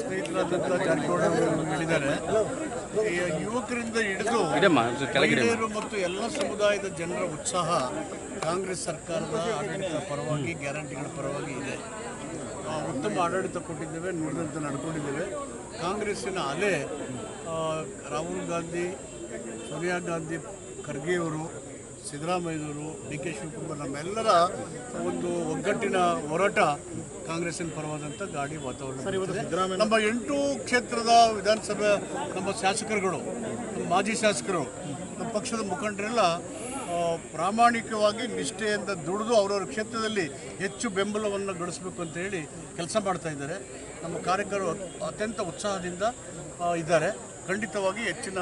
ಸ್ನೇಹಿತರಾದಂಥ ಜಾರಕಿಹೊಳಿ ಅವರು ಹೇಳಿದ್ದಾರೆ ಈ ಯುವಕರಿಂದ ಹಿಡಿದು ಮಹಿಳೆಯರು ಮತ್ತು ಎಲ್ಲ ಸಮುದಾಯದ ಜನರ ಉತ್ಸಾಹ ಕಾಂಗ್ರೆಸ್ ಸರ್ಕಾರದ ಆಡಳಿತ ಪರವಾಗಿ ಗ್ಯಾರಂಟಿಗಳ ಪರವಾಗಿ ಇದೆ. ಉತ್ತಮ ಆಡಳಿತ ಕೊಟ್ಟಿದ್ದೇವೆ ನುಡಿದಂತೆ ನಡ್ಕೊಂಡಿದ್ದೇವೆ. ಕಾಂಗ್ರೆಸ್ಸಿನ ಅಲೆ ರಾಹುಲ್ ಗಾಂಧಿ ಸೋನಿಯಾ ಗಾಂಧಿ ಖರ್ಗೆಯವರು ಸಿದ್ದರಾಮಯ್ಯನವರು ಡಿ ಕೆ ಶಿವಕುಮಾರ್ ನಮ್ಮೆಲ್ಲರ ಒಂದು ಒಗ್ಗಟ್ಟಿನ ಹೋರಾಟ ಕಾಂಗ್ರೆಸ್ಸಿನ ಪರವಾದಂಥ ಗಾಡಿ ವಾತಾವರಣ ನಮ್ಮ ಎಂಟು ಕ್ಷೇತ್ರದ ವಿಧಾನಸಭೆ ನಮ್ಮ ಶಾಸಕರುಗಳು ನಮ್ಮ ಮಾಜಿ ಶಾಸಕರು ನಮ್ಮ ಪಕ್ಷದ ಮುಖಂಡರೆಲ್ಲ ಪ್ರಾಮಾಣಿಕವಾಗಿ ನಿಷ್ಠೆಯಿಂದ ದುಡಿದು ಅವರವ್ರ ಕ್ಷೇತ್ರದಲ್ಲಿ ಹೆಚ್ಚು ಬೆಂಬಲವನ್ನು ಗಳಿಸಬೇಕು ಅಂತ ಹೇಳಿ ಕೆಲಸ ಮಾಡ್ತಾ ಇದ್ದಾರೆ. ನಮ್ಮ ಕಾರ್ಯಕರ್ತರು ಅತ್ಯಂತ ಉತ್ಸಾಹದಿಂದ ಇದ್ದಾರೆ. ಖಂಡಿತವಾಗಿ ಹೆಚ್ಚಿನ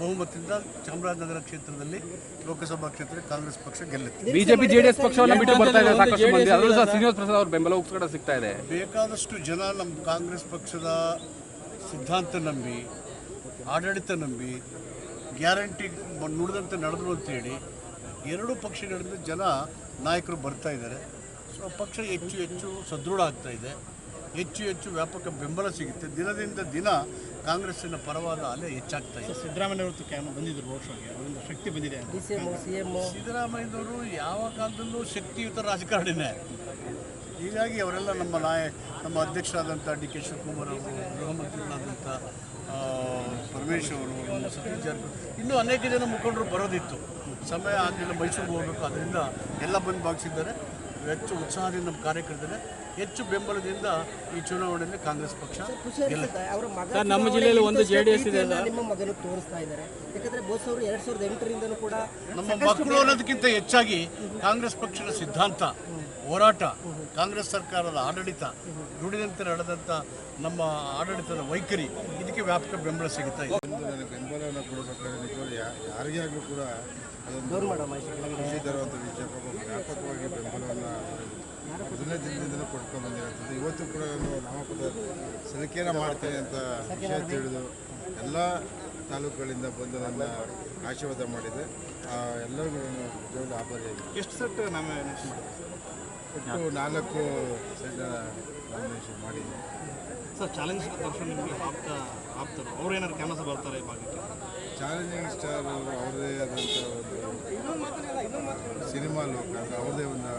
ಬಹುಮತದಿಂದ ಚಾಮರಾಜನಗರ ಕ್ಷೇತ್ರದಲ್ಲಿ ಲೋಕಸಭಾ ಕ್ಷೇತ್ರ ಕಾಂಗ್ರೆಸ್ ಪಕ್ಷ ಗೆಲ್ಲುತ್ತೆ. ಬಿಜೆಪಿ ಜೆಡಿಎಸ್ ಪಕ್ಷವನ್ನ ಬಿಟ್ಟು ಬರ್ತಾ ಇದೆ ಸಾಕಷ್ಟು ಮಂದಿ. ಅದರಲ್ಲೂ ಸಹ ಶ್ರೀನಿವಾಸ ಪ್ರಸಾದ್ ಅವ್ರ ಬೆಂಬಲ ಕೂಡ ಸಿಗ್ತಾ ಇದೆ. ಬೇಕಾದಷ್ಟು ಜನ ನಮ್ಮ ಕಾಂಗ್ರೆಸ್ ಪಕ್ಷದ ಸಿದ್ಧಾಂತ ನಂಬಿ ಆಡಳಿತ ನಂಬಿ ಗ್ಯಾರಂಟಿ ನುಡಿದಂತೆ ನಡೆದ್ರು ಅಂತೇಳಿ ಎರಡೂ ಪಕ್ಷಗಳಿಂದ ಜನ ನಾಯಕರು ಬರ್ತಾ ಇದ್ದಾರೆ. ಸೊ ಪಕ್ಷ ಹೆಚ್ಚು ಹೆಚ್ಚು ಸದೃಢ ಆಗ್ತಾ ಇದೆ. ಹೆಚ್ಚು ಹೆಚ್ಚು ವ್ಯಾಪಕ ಬೆಂಬಲ ಸಿಗುತ್ತೆ. ದಿನದಿಂದ ದಿನ ಕಾಂಗ್ರೆಸ್ಸಿನ ಪರವಾದ ಅಲೆ ಹೆಚ್ಚಾಗ್ತಾ ಇದೆ. ಸಿದ್ದರಾಮಯ್ಯ ರೋಡ್ ಶೋಗೆ ಅವರಿಂದ ಶಕ್ತಿ ಬಂದಿದೆ. ಸಿದ್ದರಾಮಯ್ಯನವರು ಯಾವ ಕಾಲದಲ್ಲೂ ಶಕ್ತಿಯುತ ರಾಜಕಾರಣಿನೇ. ಹೀಗಾಗಿ ಅವರೆಲ್ಲ ನಮ್ಮ ನಾಯ ನಮ್ಮ ಅಧ್ಯಕ್ಷರಾದಂಥ ಡಿ ಕೆ ಶಿವಕುಮಾರ್ ಅವರು ಗೃಹ ಮಂತ್ರಿಗಳಾದಂಥ ಪರಮೇಶ್ ಅವರು ನಮ್ಮ ಸತೀಶ್ ಜಾರಕಿಹೊಳಿ ಇನ್ನೂ ಅನೇಕ ಜನ ಮುಖಂಡರು ಬರೋದಿತ್ತು. ಸಮಯ ಆಗಲಿಲ್ಲ ಮೈಸೂರಿಗೆ ಹೋಗಬೇಕು ಅದರಿಂದ ಎಲ್ಲ ಬಂದು ಭಾಗಿಸಿದ್ದಾರೆ. ಹೆಚ್ಚು ಉತ್ಸಾಹದಿಂದ ನಮ್ಮ ಕಾರ್ಯಕರ್ತರೆ ಹೆಚ್ಚು ಬೆಂಬಲದಿಂದ ಈ ಚುನಾವಣೆಯಲ್ಲಿ ಕಾಂಗ್ರೆಸ್ ಪಕ್ಷ ಗೆಲ್ಲುತ್ತೆ ಅವರ ಮಗ ನಮ್ಮ ಜಿಲ್ಲೆಯಲ್ಲಿ ಒಂದು ಜೆಡಿಎಸ್ ಇದೆ ನಿಮ್ಮ ಮಗನು ತೋರಿಸ್ತಾ ಇದ್ದಾರೆ. ಯಾಕಂದ್ರೆ ಬೋಸ್ ಅವರು ಎರಡ್ ಸಾವಿರದ ಎಂಟರಿಂದನೂ ಕೂಡ ನಮ್ಮ ಮಕ್ಕಳು ಅನ್ನೋದಕ್ಕಿಂತ ಹೆಚ್ಚಾಗಿ ಕಾಂಗ್ರೆಸ್ ಪಕ್ಷದ ಸಿದ್ಧಾಂತ ಹೋರಾಟ ಕಾಂಗ್ರೆಸ್ ಸರ್ಕಾರದ ಆಡಳಿತ ದುಡಿದಂತೆ ನಡೆದಂಥ ನಮ್ಮ ಆಡಳಿತದ ವೈಖರಿ ಇದಕ್ಕೆ ವ್ಯಾಪಕ ಬೆಂಬಲ ಸಿಗುತ್ತಾ ಇದೆ. ಬೆಂಬಲವನ್ನು ಕೊಡಬೇಕಾದ್ರೆ ನಿಜವಾಗ್ಲೂ ಯಾ- ಯಾರಿಗೇ ಆಗಲೂ ಕೂಡ ಅದೊಂದು ತರುವಂಥ ವಿಷಯ ವ್ಯಾಪಕವಾಗಿ ಬೆಂಬಲವನ್ನು ಮೊದಲನೇ ದಿನದಿಂದ ಕೊಡ್ಕೊಂಡು ಬಂದಿರೋಂಥದ್ದು ಇವತ್ತು ಕೂಡ ನಾನು ನಾಮಪತ್ರ ಸಲಿಕೆಯನ್ನು ಮಾಡ್ತೀನಿ ಅಂತ ವಿಷಯ ತಿಳಿದು ಎಲ್ಲ ತಾಲೂಕುಗಳಿಂದ ಬಂದು ನನ್ನ ಆಶೀರ್ವಾದ ಮಾಡಿದೆ. ಎಲ್ಲರೂ ಎಲ್ಲರಿಗೂ ಆಭಾರ ಆಭಾರಿಯಾಗಿದ್ದೀನಿ ಎಷ್ಟು ಸೆಟ್ ನಾಮಿನೇಷನ್ ಒಟ್ಟು ನಾಲ್ಕು ಸೆಟ್ ನಾಮಿನೇಷನ್ ಮಾಡಿದ್ದೀನಿ ಸರ್ ಚಾಲೆಂಜ್ ದರ್ಶನ್ ನಿಮಗೆ ಆಪ್ತ ಆಪ್ತರು. ಅವ್ರು ಏನಾದ್ರು ಕ್ಯಾನ್ವಸ್ ಬರ್ತಾರೆ ಈ ಭಾಗಕ್ಕೆ ಚಾಲೆಂಜಿಂಗ್ ಸ್ಟಾರ್ ಅವ್ರದೇ ಆದಂಥ ಒಂದು ಸಿನಿಮಾ ಲೋಕ ಅಂದರೆ ಅವ್ರದೇ ಒಂದು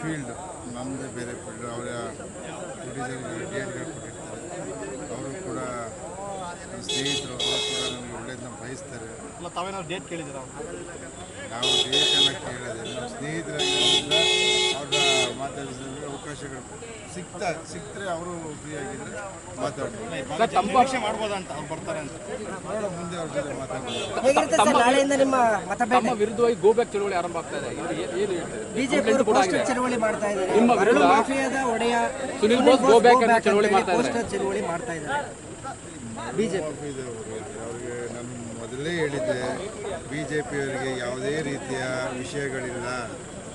ಫೀಲ್ಡ್ ನಮ್ಮದೇ ಬೇರೆ ಫೀಲ್ಡ್ ಅವರ ಡಿಸೈನ್ ಡೇಟ್ಗಳು ಕೊಟ್ಟಿರ್ತಾರೆ. ಅವರು ಕೂಡ ಸ್ನೇಹಿತರು ಅವರು ಕೂಡ ನಮಗೆ ಒಳ್ಳೇದನ್ನ ಬಯಸ್ತಾರೆ ಅಲ್ಲ ತಾವೇನಾದ್ರು ಡೇಟ್ ಕೇಳಿದ್ದೀರಾ? ನಾವು ನಮ್ಮ ಸ್ನೇಹಿತರಾಗಿರೋದ್ರಿಂದ ಅವ್ರನ್ನ ಮಾತಾಡಿಸಿದ್ರೆ ಅವಕಾಶಗಳು ಸಿಗ್ತಾ ಸಿಕ್ಕರೆ ಅವರು ಫ್ರೀ ಆಗಿದ್ರೆ ಮಾತಾಡ್ತಾರೆ ಮಾಡ್ಬೋದಾ ಅಂತ ಅವ್ರು ಬರ್ತಾರೆ ಅಂತ. ನೋಡೋಣ ಮುಂದೆ ಅವ್ರ ಜೊತೆ ಮಾತಾಡ್ಬೋದು. ನಾಳೆಯಿಂದ ನಿಮ್ಮ ವಿರುದ್ಧವಾಗಿ ಗೋ ಬ್ಯಾಕ್ ಚಳವಳಿ ಆರಂಭ ಆಗ್ತಾ ಇದೆ. ಏನು? ಬಿಜೆಪಿ ಅವರು ಚಳವಳಿ ಮಾಡ್ತಾ ಇದ್ದಾರೆ. ನಿಮ್ಮ ವಿರುದ್ಧ ಮಾಫಿಯಾದ ಒಡೆಯ ಸುನಿಲ್ ಬೋಸ್ ಚಳವಳಿ ಮಾಡ್ತಾ ಇದ್ದಾರೆ. ಪೋಸ್ಟರ್ ಚಳವಳಿ ಮಾಡ್ತಾ ಇದ್ದಾರೆ. ಬಿಜೆಪಿ ಮೊದಲೇ ಹೇಳಿದ್ದೆ ಬಿ ಜೆ ಪಿಯವರಿಗೆ ಯಾವುದೇ ರೀತಿಯ ವಿಷಯಗಳಿಲ್ಲ.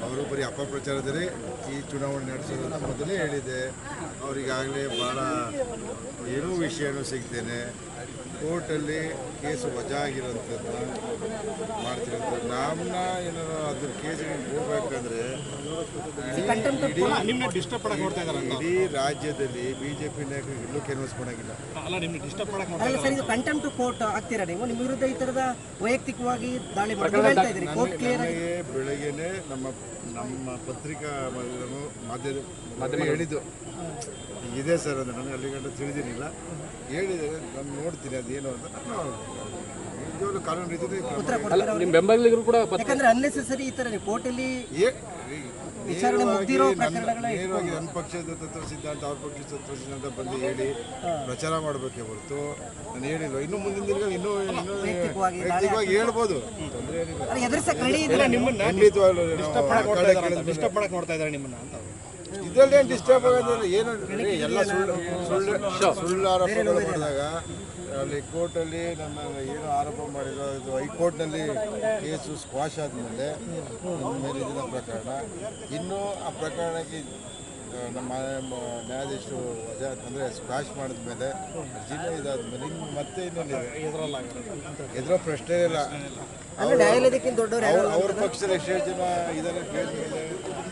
ಅವರು ಬರೀ ಅಪಪ್ರಚಾರದಲ್ಲಿ ಈ ಚುನಾವಣೆ ನಡೆಸೋದು ಅಂತ ಮೊದಲೇ ಹೇಳಿದ್ದೆ ಅವರಿಗಾಗಲೇ ಭಾಳ ಏನೂ ವಿಷಯನೂ ಸಿಗ್ತೇನೆ. ಕೋರ್ಟಲ್ಲಿ ಕೇಸು ವಜಾ ಆಗಿರೋಂಥದ್ದು ಮಾಡ್ತಿರೋದು ನಮ್ಮನ್ನ ಏನಾರು ಅದ್ರ ಕೇಸಿಗೆ ಹೋಗ್ಬೇಕಂದ್ರೆ ಇಡೀ ನಿಮ್ಮನ್ನ ಡಿಸ್ಟರ್ಬ್ ಮಾಡಕ್ಕೆ ಇದ್ದಾರೆ ಅಂತ ಇಡೀ ರಾಜ್ಯದಲ್ಲಿ ಬಿ ಜೆ ಪಿ ನಾಯಕರಿಗೆ ಎಲ್ಲೂ ಕೆನ್ವಸ್ ಮಾಡೋಂಗಿಲ್ಲ ಅಲ್ಲ ನಿಮ್ಗೆ ಡಿಸ್ಟರ್ಬ್ ಮಾಡಕ್ಕೆ ಅಲ್ಲ ಸರ್ ಇದು ಕಂಟೆಂಪ್ಟ್ ಕೋರ್ಟ್ ಆಗ್ತೀರಾ ನೀವು? ನಿಮ್ಮ ವಿರುದ್ಧ ಈ ತರದ ವೈಯಕ್ತಿಕವಾಗಿ ದಾಳಿ ಮಾಡಿ ಇದ್ದೀರಿ. ಕೋರ್ಟ್ ಕ್ಲಿಯರ್ ಆಗಿ ನನಗೆ ಬೆಳಗ್ಗೆನೆ ನಮ್ಮ ನಮ್ಮ ಪತ್ರಿಕಾ ಮಾಧ್ಯಮ ಮಾಧ್ಯಮ ಹೇಳಿದ್ದು. ಇದೆ ಸರ್ ಅಂತ ನನಗೆ ಅಲ್ಲಿ ಗಂಟ ತಿಳಿದಿರಲಿಲ್ಲ. ಹೇಳಿದರೆ ನಾನು ನೋಡ್ತೀನಿ ಅದೇನು ಅಂತ. ನಾನು ನಿಜವಾಗ್ಲೂ ಕಾನೂನು ನಿಮ್ಮ ಬೆಂಬಲಿಗರು ಕೂಡ ಯಾಕಂದ್ರೆ ಅನ್ನೆಸೆಸರಿ ಈ ತರ ನೀವು ಕೋರ್ಟಲ್ಲಿ ಏ- ವಿಚಾರಣೆ ನೇರವಾಗಿ ಮುಗ್ದಿರೋ ನನ್ನ- ಪ್ರಕರಣಗಳ ನೇರವಾಗಿ ನನ್ನ ಪಕ್ಷದ ತತ್ವ ಸಿದ್ಧಾಂತ ಅವ್ರ ಪಕ್ಷದ ತತ್ವ ಸಿದ್ಧಾಂತ ಬಂದು ಹೇಳಿ ಪ್ರಚಾರ ಮಾಡಬೇಕೇ ಹೊರತು. ನಾನು ಹೇಳಿಲ್ಲ ಇನ್ನು ಮುಂದಿನ ದಿನ ಇನ್ನೂ ಇನ್ನೂ ವೈಯಕ್ತಿಕವಾಗಿ ಹೇಳ್ಬೋದು. ತೊಂದರೆ ಏನಿಲ್ಲ ಅದು ಎದುರಿಸ ಕಳಿ ಇದ್ರೆ ಖಂಡಿತವಾಗ್ಲೂ ಡಿಸ್ಟರ್ಬ್ ಮಾಡಕ್ಕೆ ನೋಡ್ತಾ ಇದ್ದಾರೆ ನಿಮ್ಮನ್ನ ಅಂತ ಅವ್ರು. ಇದರಲ್ಲಿ ಏನು ಡಿಸ್ಟರ್ಬ್ ಆಗೋದಿಲ್ಲ. ಏನು ಎಲ್ಲ ಸುಳ್ಳು ಸುಳ್ಳು ಸುಳ್ಳು ಆರೋಪಗಳು ಮಾಡಿದಾಗ ಅಲ್ಲಿ ಕೋರ್ಟಲ್ಲಿ ನನ್ನ ಏನು ಆರೋಪ ಮಾಡಿರೋ ಇದು ಹೈಕೋರ್ಟ್ನಲ್ಲಿ ಕೇಸು ಸ್ಕ್ವಾಶ್ ಆದಮೇಲೆ ಮೇಲಿನ ಮೇಲೆ ಇದನ್ನ ಪ್ರಕರಣ. ಇನ್ನೂ ಆ ಪ್ರಕರಣಕ್ಕೆ ನಮ್ಮ ನ್ಯಾಯಾಧೀಶರು ವಜಾ ಅಂದರೆ ಸ್ಕ್ವಾಶ್ ಮಾಡಿದ್ಮೇಲೆ ಇದಾದ ಇದಾದ್ಮೇಲೆ ಇನ್ನು ಮತ್ತೆ ಇನ್ನೊಂದು ಎದುರೋ ಪ್ರಶ್ನೆ ಇಲ್ಲ. ಅವ್ರ ಪಕ್ಷದಲ್ಲಿ ಎಷ್ಟೇ ಜನ ಇದನ್ನ ಮೇಲೆ